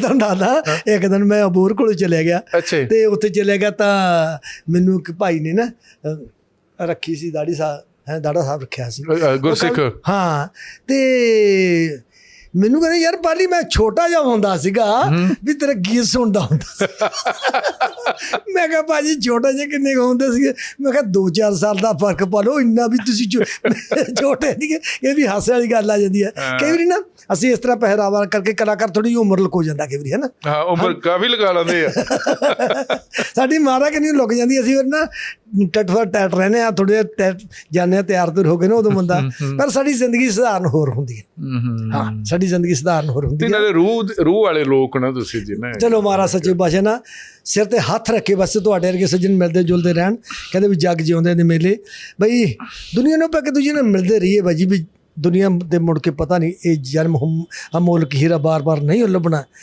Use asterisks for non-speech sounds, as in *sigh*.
ਤੁਹਾਨੂੰ ਦੱਸਦਾ ਇੱਕ ਦਿਨ ਮੈਂ ਅਬੂਰ ਕੋਲ ਚਲੇ ਗਿਆ। ਤੇ ਉੱਥੇ ਚਲੇ ਗਿਆ ਤਾਂ ਮੈਨੂੰ ਇੱਕ ਭਾਈ ਨੇ ਨਾ ਰੱਖੀ ਸੀ ਦਾੜੀ ਸਾਹਿਬ ਹੈ ਦਾੜਾ ਸਾਹਿਬ ਰੱਖਿਆ ਸੀ। ਗੁਰਸਿੱਖ। ਹਾਂ ਤੇ ਮੈਨੂੰ ਕਹਿੰਦੇ ਯਾਰ ਪਾਲੀ ਮੈਂ ਛੋਟਾ ਜਿਹਾ ਹੁੰਦਾ ਸੀਗਾ ਵੀ ਤੇਰਾ ਗੀਤ ਸੁਣਦਾ ਹੁੰਦਾ ਸੀ। *laughs* ਮੈਂ ਕਿਹਾ ਭਾਜੀ ਛੋਟਾ ਜਿਹਾ ਕਿੰਨੇ ਹੁੰਦੇ ਸੀਗੇ? ਮੈਂ ਕਿਹਾ 2-4 ਸਾਲ ਦਾ ਫ਼ਰਕ ਪਾ ਲਓ ਇੰਨਾ ਵੀ ਤੁਸੀਂ ਛੋਟੇ ਨਹੀਂ ਇਹ ਵੀ ਹਾਸੇ ਵਾਲੀ ਗੱਲ ਆ ਜਾਂਦੀ ਹੈ। ਕਈ ਵਾਰੀ ਨਾ ਅਸੀਂ ਇਸ ਤਰ੍ਹਾਂ ਪਹਿਰਾਵਾ ਕਰਕੇ ਕਲਾਕਾਰ ਥੋੜੀ ਉਮਰ ਲੁਕੋ ਜਾਂਦਾ ਕਈ ਵਾਰੀ ਹੈ ਨਾ? ਹਾਂ ਉਮਰ ਕਾਫੀ ਲਗਾ ਲੈਂਦੇ ਆ। ਸਾਡੀ ਮਾਰਾ ਕਿ ਨਹੀਂ ਲੁਕ ਜਾਂਦੀ ਅਸੀਂ ਫਿਰ ਨਾ ਟਟਫਾ ਟੈਟ ਰਹਿੰਦੇ ਆ ਥੋੜੇ ਆ ਤਿਆਰ ਤੁਰ ਹੋ ਗਏ ਨਾ ਉਦੋਂ ਬੰਦਾ। ਪਰ ਸਾਡੀ ਜ਼ਿੰਦਗੀ ਸਧਾਰਨ ਹੋਰ ਹੁੰਦੀ ਹੈ। ਹਾਂ ਸਾਡੀ ਜ਼ਿੰਦਗੀ ਸਧਾਰਨ ਹੋਰ ਹੁੰਦੀ ਤੇ ਹੈ। ਨਾਲੇ ਰੂਹ ਰੂਹ ਵਾਲੇ ਲੋਕ ਨਾ ਤੁਸੀਂ ਜਿੰਨੇ ਚਲੋ ਮਹਾਰਾਜ ਸੱਚੇ ਪਾਤਸ਼ਾਹ ਨਾ ਸਿਰ ਤੇ ਹੱਥ ਰੱਖੇ ਬਸ ਤੁਹਾਡੇ ਵਰਗੇ ਸੱਜਣ ਮਿਲਦੇ ਜੁਲਦੇ ਰਹਿਣ। ਕਹਿੰਦੇ ਵੀ ਜੱਗ ਜਿਉਂਦੇ ਨੇ ਮੇਲੇ। ਬਈ ਦੁਨੀਆ ਨੂੰ ਆਪਾਂ ਕਿ ਦੂਜੇ ਨਾਲ ਮਿਲਦੇ ਰਹੀਏ ਬਾਜੀ ਵੀ ਦੁਨੀਆ ਦੇ ਮੁੜ ਕੇ ਪਤਾ ਨਹੀਂ, ਇਹ ਜਨਮ ਹਮ ਅਮੋਲਕ ਹੀਰਾ ਬਾਰ-ਬਾਰ ਨਹੀਂ ਲੱਭਣਾ।